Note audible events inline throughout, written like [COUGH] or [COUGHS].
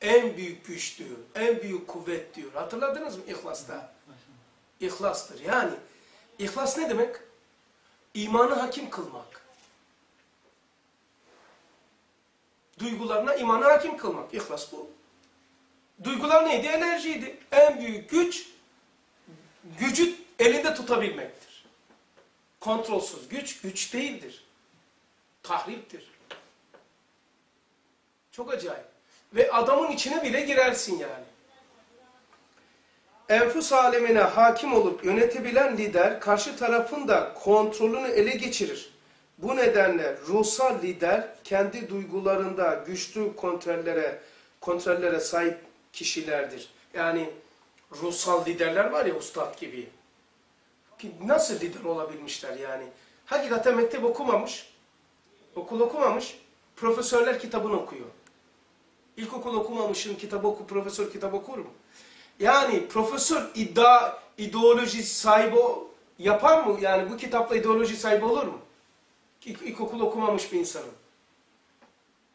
En büyük güç diyor, en büyük kuvvet diyor. Hatırladınız mı İhlas'ta? İhlastır. Yani ihlas ne demek? İmanı hakim kılmak. Duygularına imanı hakim kılmak. İhlas bu. Duygular neydi? Enerjiydi. En büyük güç, gücü elinde tutabilmektir. Kontrolsüz güç, güç değildir. Tahriptir. Çok acayip. Ve adamın içine bile girersin yani. Enfus alemine hakim olup yönetebilen lider karşı tarafın da kontrolünü ele geçirir. Bu nedenle ruhsal lider kendi duygularında güçlü kontrollere kontrollere sahip kişilerdir. Yani ruhsal liderler var ya ustad gibi. Ki Nasıl lider olabilmişler yani? Hakikaten mektep okumamış, okul okumamış, profesörler kitabını okuyor. İlkokul okumamışın kitabı oku, profesör kitabı okur mu? Yani profesör iddia, ideoloji sahibi yapar mı? Yani bu kitapla ideoloji sahibi olur mu? İlk, ilkokul okumamış bir insanın.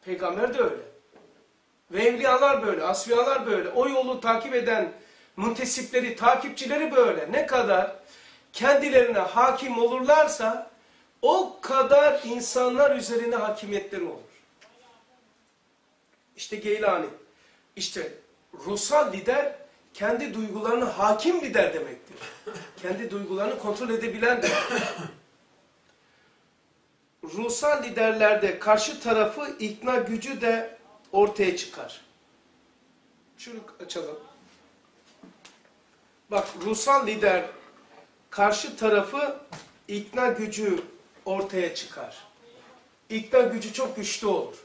Peygamber de öyle. Ve evliyalar böyle, asfiyalar böyle. O yolu takip eden müntesipleri, takipçileri böyle. Ne kadar kendilerine hakim olurlarsa o kadar insanlar üzerine hakimiyetleri olur. İşte Geylani. İşte ruhsal lider kendi duygularına hakim lider demektir. kendi duygularını kontrol edebilen demektir. Ruhsal liderlerde karşı tarafı ikna gücü de ortaya çıkar. Şunu açalım. Bak ruhsal lider karşı tarafı ikna gücü ortaya çıkar. İkna gücü çok güçlü olur.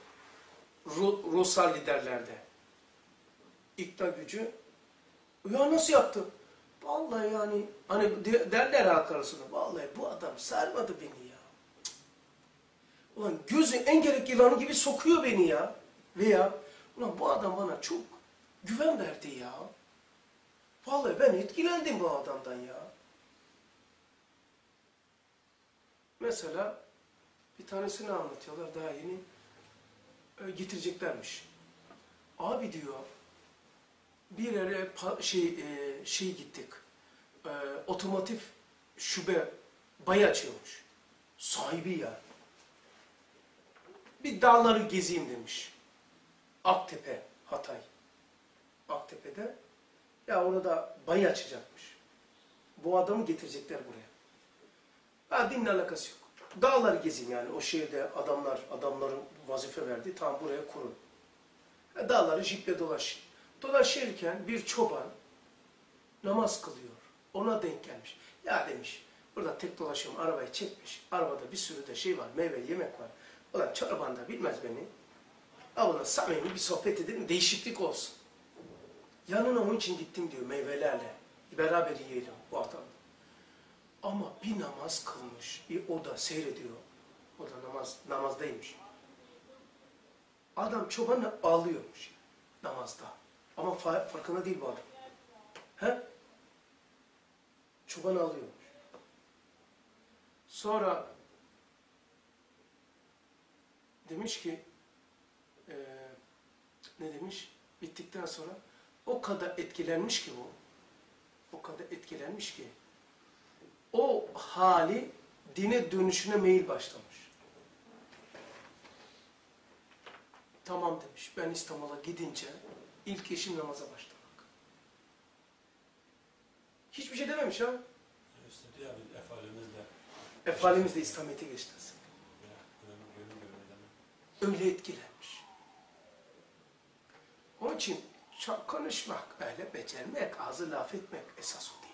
Ruh, ruhsal liderlerde. İkna gücü. Ya nasıl yaptın? Vallahi yani hani de- derler halk arasında. Vallahi bu adam sarmadı beni ya. Cık. Ulan gözü en gerek yılanı gibi sokuyor beni ya. Veya ulan bu adam bana çok güven verdi ya. Vallahi ben etkilendim bu adamdan ya. Mesela bir tanesini anlatıyorlar daha yeni. E, getireceklermiş. Abi diyor bir yere şey e, şey gittik. E, otomotiv şube bayı açıyormuş. Sahibi ya. Bir dağları gezeyim demiş. Aktepe, Hatay. Aktepe'de. Ya orada bayı açacakmış. Bu adamı getirecekler buraya. Ha dinle alakası yok. Dağları gezeyim yani. O şehirde adamlar, adamların vazife verdi. Tam buraya kurun. Ha, Dağları jiple dolaş. Dolaşırken bir çoban namaz kılıyor. Ona denk gelmiş. Ya demiş, burada tek dolaşıyorum, arabayı çekmiş. Arabada bir sürü de şey var, meyve, yemek var. Ulan çoban da bilmez beni. Ama samimi bir sohbet edelim, değişiklik olsun. Yanına onun için gittim diyor meyvelerle. Beraber yiyelim bu adam. Ama bir namaz kılmış. Bir o da seyrediyor. O da namaz, namazdaymış. Adam çobanı ağlıyormuş namazda. Ama fa- farkında değil bu adam. He? Çoban ağlıyormuş. Sonra demiş ki eee, ne demiş? Bittikten sonra o kadar etkilenmiş ki bu. O kadar etkilenmiş ki hali dine dönüşüne meyil başlamış. Tamam demiş. Ben İstanbul'a gidince ilk işim namaza başlamak. Hiçbir şey dememiş ha. İşte ya biz İslamiyet'e geçti. Öyle etkilenmiş. Onun için çok konuşmak, öyle becermek, ağzı laf etmek esas o değil.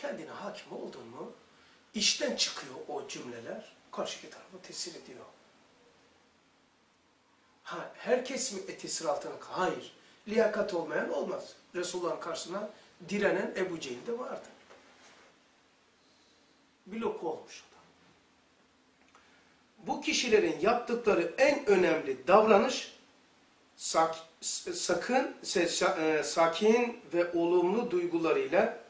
Kendine hakim oldun mu, işten çıkıyor o cümleler, karşıki tarafı tesir ediyor. Ha, herkes mi tesir altına? Hayır. Liyakat olmayan olmaz. Resulullah'ın karşısına direnen Ebu Cehil de vardı. Bir loku olmuş o da. Bu kişilerin yaptıkları en önemli davranış sak, sakın e, sakin ve olumlu duygularıyla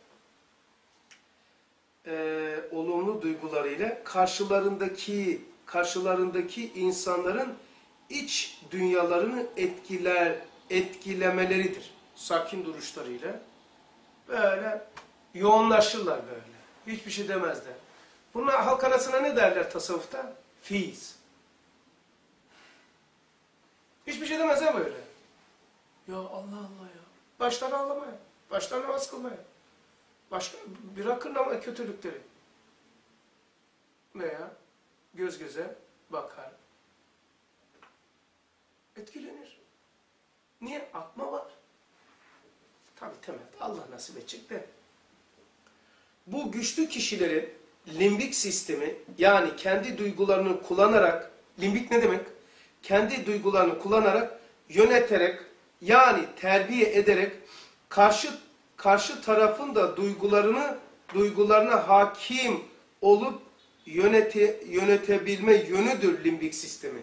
e, olumlu duygularıyla karşılarındaki karşılarındaki insanların iç dünyalarını etkiler etkilemeleridir. Sakin duruşlarıyla. Böyle yoğunlaşırlar böyle. Hiçbir şey demezler. Bunlar halk arasına ne derler tasavvufta? Fiiz. Hiçbir şey demezler böyle. Ya Allah Allah ya. Başlar ağlamaya. Başlar namaz kılmaya. Başka, bırakın ama kötülükleri. Veya göz göze bakar. Etkilenir. Niye? Atma var. Tabi temel Allah nasip edecek de. Bu güçlü kişilerin limbik sistemi yani kendi duygularını kullanarak, limbik ne demek? Kendi duygularını kullanarak, yöneterek yani terbiye ederek karşı karşı tarafın da duygularını duygularına hakim olup yönete, yönetebilme yönüdür limbik sistemi.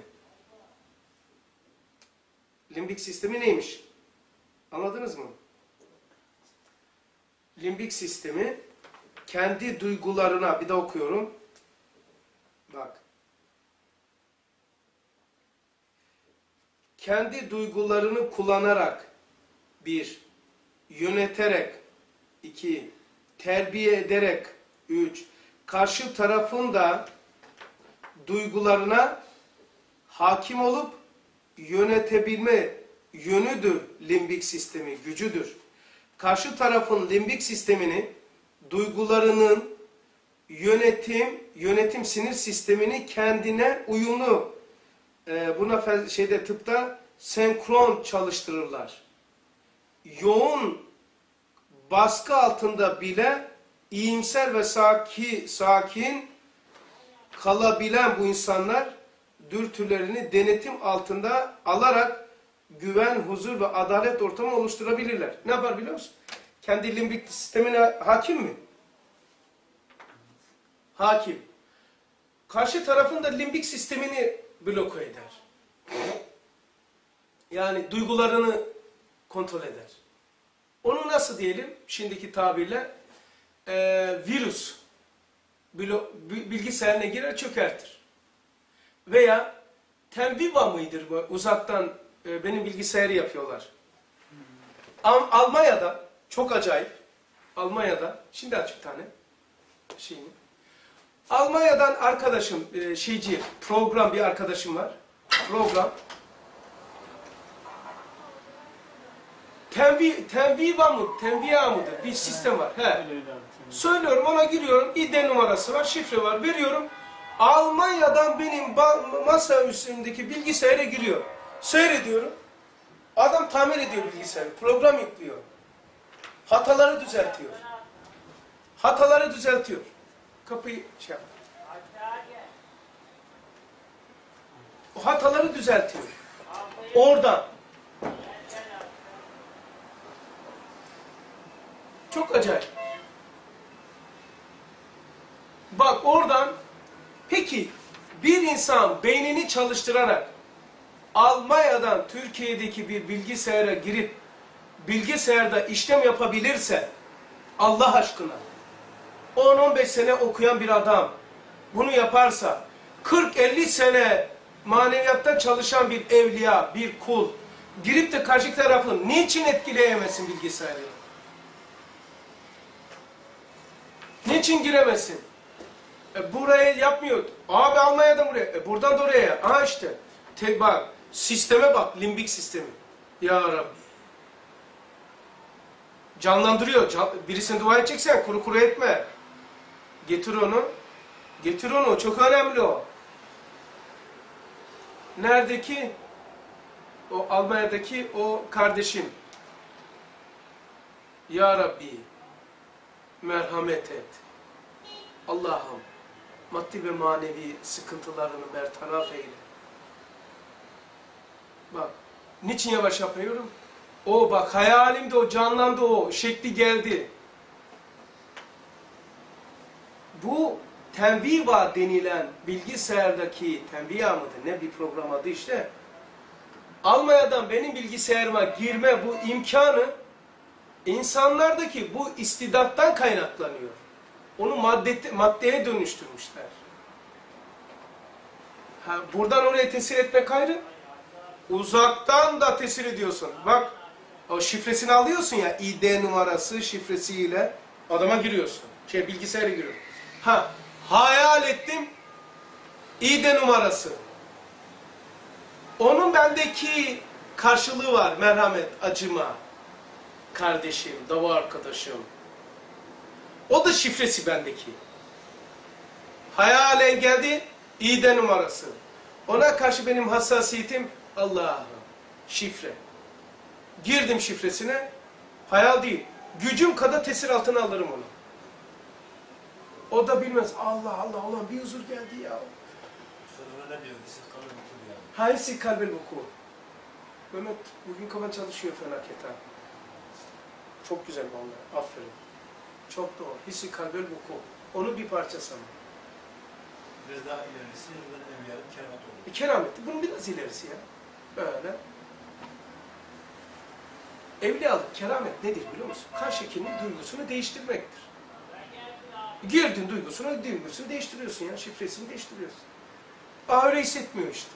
Limbik sistemi neymiş? Anladınız mı? Limbik sistemi kendi duygularına bir de okuyorum. Bak. Kendi duygularını kullanarak bir yöneterek iki terbiye ederek üç karşı tarafın da duygularına hakim olup yönetebilme yönüdür limbik sistemi, gücüdür. Karşı tarafın limbik sistemini duygularının yönetim, yönetim sinir sistemini kendine uyumlu, e, buna şeyde tıpta senkron çalıştırırlar. Yoğun baskı altında bile iyimser ve saki, sakin kalabilen bu insanlar dürtülerini denetim altında alarak güven, huzur ve adalet ortamı oluşturabilirler. Ne yapar biliyor musun? Kendi limbik sistemine hakim mi? Hakim. Karşı tarafın da limbik sistemini bloke eder. Yani duygularını kontrol eder. Onu nasıl diyelim şimdiki tabirle? Ee, virüs bilgisayarına girer çökertir. Veya temviva mıdır bu? Uzaktan e, benim bilgisayarı yapıyorlar. Am- Almanya'da çok acayip. Almanya'da şimdi aç bir tane şeyini. Almanya'dan arkadaşım e, şeyci program bir arkadaşım var. Program. Tenvi, tenviva mı? Tenviya mıdır? Bir sistem var. He. Söylüyorum ona giriyorum. ID numarası var, şifre var. Veriyorum. Almanya'dan benim masa üstündeki bilgisayara giriyor. Seyrediyorum. Adam tamir ediyor bilgisayarı. Program yüklüyor. Hataları düzeltiyor. Hataları düzeltiyor. Kapıyı şey yap. O hataları düzeltiyor. Oradan. Çok acayip. Bak oradan peki bir insan beynini çalıştırarak Almanya'dan Türkiye'deki bir bilgisayara girip bilgisayarda işlem yapabilirse Allah aşkına 10-15 sene okuyan bir adam bunu yaparsa 40-50 sene maneviyatta çalışan bir evliya, bir kul girip de karşı tarafı niçin etkileyemesin bilgisayarı? Niçin giremesin? E, buraya yapmıyor. Abi Almanya'dan buraya. E, buradan da oraya. Aha işte. Tek bak. Sisteme bak. Limbik sistemi. Ya Rabbi. Canlandırıyor. Can, birisine dua edeceksen kuru kuru etme. Getir onu. Getir onu. Çok önemli o. Neredeki? O Almanya'daki o kardeşim. Ya Rabbi. Merhamet et. Allah'ım maddi ve manevi sıkıntılarını bertaraf eyle. Bak, niçin yavaş yapıyorum? O bak hayalimde o canlandı o, şekli geldi. Bu Tenviva denilen bilgisayardaki Tenviva mıdır ne bir program adı işte. Almanya'dan benim bilgisayarıma girme bu imkanı insanlardaki bu istidattan kaynaklanıyor. Onu madde, maddeye dönüştürmüşler. Ha, buradan oraya tesir etmek ayrı. Uzaktan da tesir ediyorsun. Bak o şifresini alıyorsun ya ID numarası şifresiyle adama giriyorsun. Şey bilgisayara giriyorsun. Ha hayal ettim ID numarası. Onun bendeki karşılığı var. Merhamet, acıma. Kardeşim, dava arkadaşım. O da şifresi bendeki. Hayalen geldi, ID numarası. Ona karşı benim hassasiyetim Allah'ım. Şifre. Girdim şifresine. Hayal değil. Gücüm kadar tesir altına alırım onu. O da bilmez. Allah Allah Allah bir huzur geldi ya. Haysi kalbel vuku. Mehmet bugün kafan çalışıyor felaket ha. Çok güzel vallahi. Aferin. Çok doğru. Hissi kalbel vuku. Onun bir parçası ama. Biraz daha ilerisi ben evliyanın keramet olur. E, keramet. Bunun biraz ilerisi ya. Böyle. Evliyalık, keramet nedir biliyor musun? Karşıkinin duygusunu değiştirmektir. Girdin duygusunu, duygusunu değiştiriyorsun ya. Şifresini değiştiriyorsun. Aa öyle hissetmiyor işte.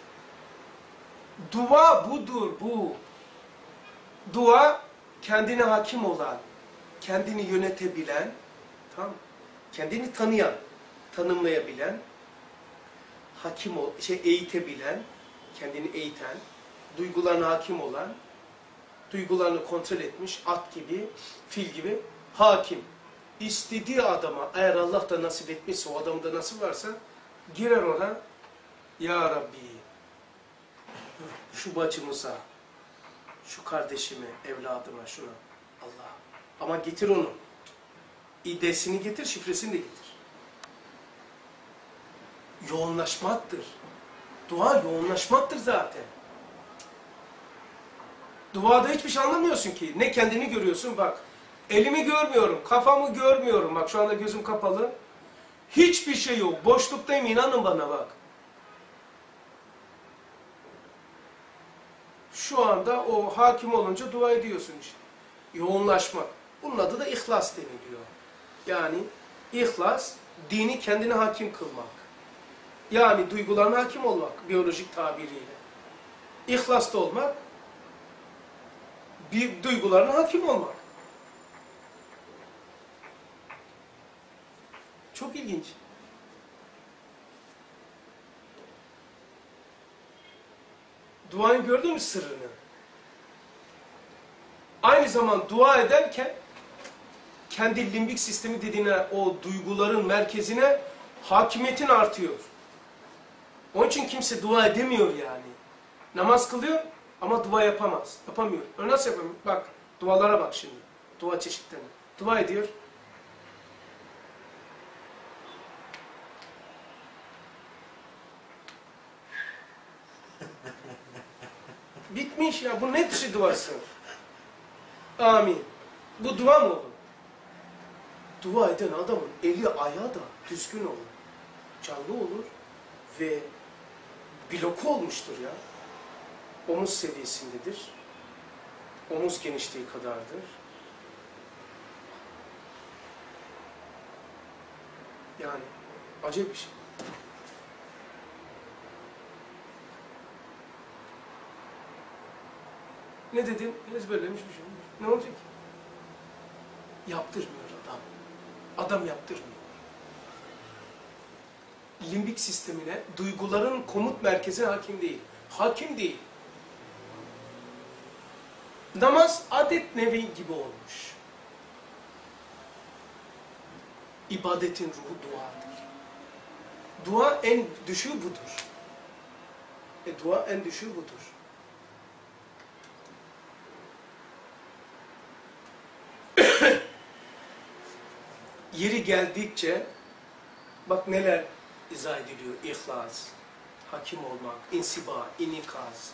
Dua budur bu. Dua kendine hakim olan, kendini yönetebilen, mı? kendini tanıyan, tanımlayabilen, hakim ol, şey eğitebilen, kendini eğiten, duygularına hakim olan, duygularını kontrol etmiş at gibi, fil gibi hakim. İstediği adama eğer Allah da nasip etmişse o adamda nasip varsa girer ona Ya Rabbi şu bacımıza, şu kardeşime, evladıma, şuna Allah. Ama getir onu. İdesini getir, şifresini de getir. Yoğunlaşmaktır. Dua yoğunlaşmaktır zaten. Duada hiçbir şey anlamıyorsun ki. Ne kendini görüyorsun bak. Elimi görmüyorum, kafamı görmüyorum. Bak şu anda gözüm kapalı. Hiçbir şey yok. Boşluktayım inanın bana bak. Şu anda o hakim olunca dua ediyorsun işte. Yoğunlaşmak. Bunun adı da ihlas deniliyor. Yani ihlas, dini kendine hakim kılmak. Yani duygularına hakim olmak, biyolojik tabiriyle. İhlaslı olmak, bir duygularına hakim olmak. Çok ilginç. Duanın gördün mü sırrını? Aynı zaman dua ederken kendi limbik sistemi dediğine o duyguların merkezine hakimiyetin artıyor. Onun için kimse dua edemiyor yani. Namaz kılıyor ama dua yapamaz. Yapamıyor. O nasıl yapamıyor? Bak dualara bak şimdi. Dua çeşitlerine. Dua ediyor. Bitmiş ya. Bu ne tür duası? Amin. Bu dua mı olur? Dua eden adamın eli ayağı da düzgün olur. Canlı olur ve bloku olmuştur ya. Omuz seviyesindedir. Omuz genişliği kadardır. Yani acayip bir şey. Ne dedim? Ezberlemiş bir şey. Ne olacak? Yaptırmıyor adam. Adam yaptırmıyor. Limbik sistemine, duyguların komut merkezine hakim değil. Hakim değil. Namaz adet nevi gibi olmuş. İbadetin ruhu duadır. Dua en düşüğü budur. E dua en düşüğü budur. Yeri geldikçe bak neler izah ediliyor. İhlas, hakim olmak, insiba, inikaz.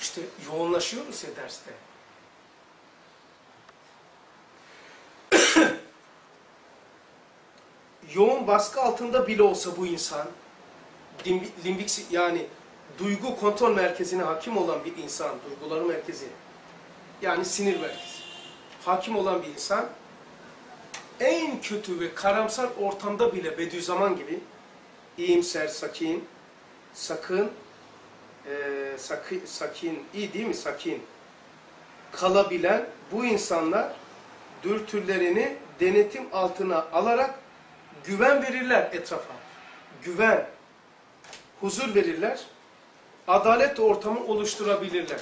İşte yoğunlaşıyoruz ya derste. [COUGHS] Yoğun baskı altında bile olsa bu insan, limbi- limbik yani duygu kontrol merkezine hakim olan bir insan, duyguları merkezi, yani sinir merkezi, hakim olan bir insan, en kötü ve karamsar ortamda bile Bediüzzaman gibi iyimser, sakin, sakın e, sakin, sakin, iyi değil mi sakin kalabilen bu insanlar dürtülerini denetim altına alarak güven verirler etrafa. Güven, huzur verirler, adalet ortamı oluşturabilirler.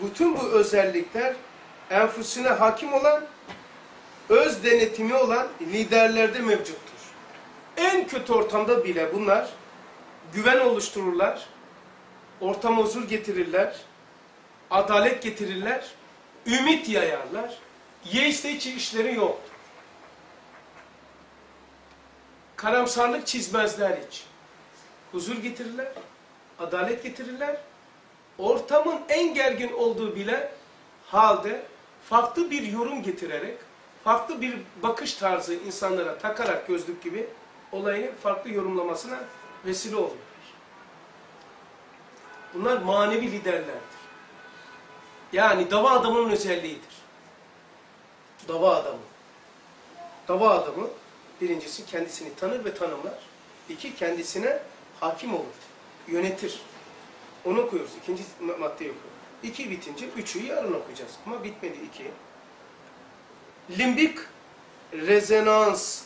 Bütün bu özellikler enfüsüne hakim olan, öz denetimi olan liderlerde mevcuttur. En kötü ortamda bile bunlar güven oluştururlar, ortama huzur getirirler, adalet getirirler, ümit yayarlar. Yeiste hiç işleri yoktur. Karamsarlık çizmezler hiç. Huzur getirirler, adalet getirirler. Ortamın en gergin olduğu bile halde farklı bir yorum getirerek, farklı bir bakış tarzı insanlara takarak gözlük gibi olayı farklı yorumlamasına vesile oluyor. Bunlar manevi liderlerdir. Yani dava adamının özelliğidir. Dava adamı. Dava adamı birincisi kendisini tanır ve tanımlar. İki kendisine hakim olur. Yönetir. Onu okuyoruz. İkinci maddeyi okuyoruz. İki bitince üçü yarın okuyacağız. Ama bitmedi iki. Limbik rezonans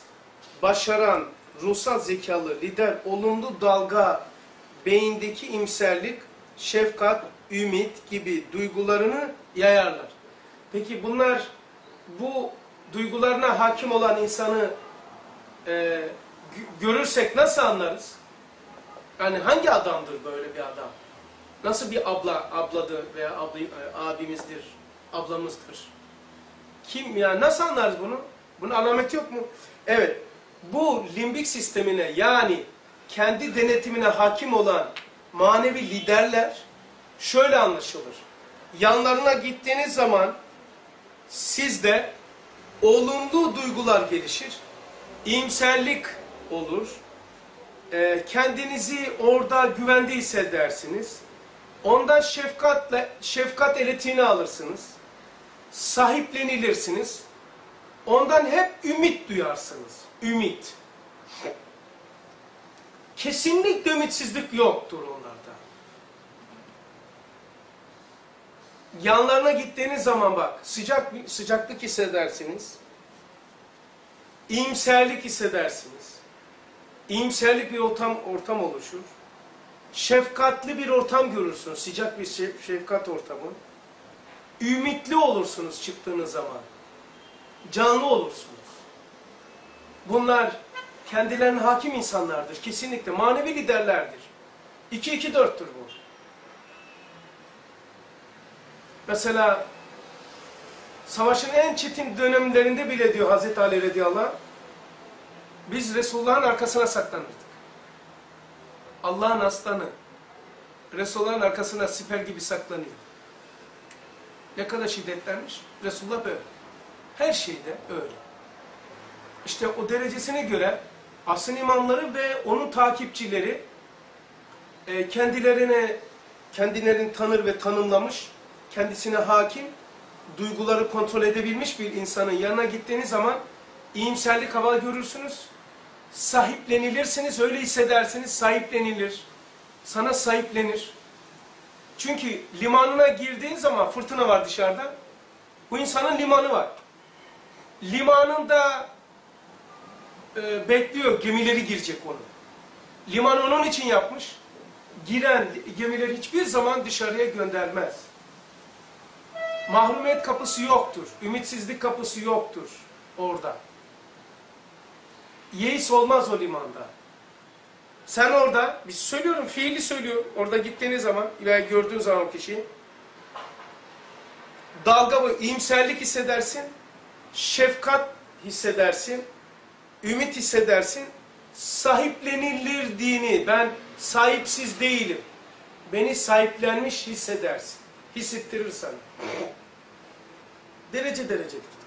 başaran ruhsal zekalı lider olumlu dalga beyindeki imserlik, şefkat, ümit gibi duygularını yayarlar. Peki bunlar bu duygularına hakim olan insanı e, gö- görürsek nasıl anlarız? Yani hangi adamdır böyle bir adam? Nasıl bir abla, abladır veya abli, e, abimizdir, ablamızdır? Kim yani nasıl anlarız bunu? Bunun alameti yok mu? Evet. Bu limbik sistemine yani kendi denetimine hakim olan manevi liderler şöyle anlaşılır. Yanlarına gittiğiniz zaman sizde olumlu duygular gelişir. İyimserlik olur. Ee, kendinizi orada güvende hissedersiniz. Ondan şefkatle, şefkat eletiğini alırsınız. Sahiplenilirsiniz. Ondan hep ümit duyarsınız. Ümit. Kesinlikle ümitsizlik yoktur onlarda. Yanlarına gittiğiniz zaman bak sıcak sıcaklık hissedersiniz. İyimserlik hissedersiniz. İyimserlik bir ortam ortam oluşur. Şefkatli bir ortam görürsünüz. Sıcak bir şef- şefkat ortamı. Ümitli olursunuz çıktığınız zaman. Canlı olursunuz. Bunlar kendilerine hakim insanlardır. Kesinlikle manevi liderlerdir. 2-2-4'tür bu. Mesela savaşın en çetin dönemlerinde bile diyor Hazreti Ali radıyallahu biz Resulullah'ın arkasına saklanırdık. Allah'ın aslanı Resulullah'ın arkasına siper gibi saklanıyor. Ne kadar şiddetlenmiş? Resulullah böyle. Her şeyde öyle. İşte o derecesine göre asıl imamları ve onun takipçileri e, kendilerine kendilerini tanır ve tanımlamış, kendisine hakim, duyguları kontrol edebilmiş bir insanın yanına gittiğiniz zaman iyimserlik hava görürsünüz. Sahiplenilirsiniz, öyle hissedersiniz, sahiplenilir. Sana sahiplenir. Çünkü limanına girdiğin zaman fırtına var dışarıda. Bu insanın limanı var. Limanında e, bekliyor gemileri girecek onu. Liman onun için yapmış. Giren gemileri hiçbir zaman dışarıya göndermez. Mahrumiyet kapısı yoktur. Ümitsizlik kapısı yoktur orada. Yeis olmaz o limanda. Sen orada, biz söylüyorum, fiili söylüyorum. Orada gittiğiniz zaman, veya gördüğün zaman o kişiyi, dalga ve iyimserlik hissedersin, şefkat hissedersin, ümit hissedersin, sahiplenilir dini, ben sahipsiz değilim. Beni sahiplenmiş hissedersin. Hissettirir sana. Derece derecedir.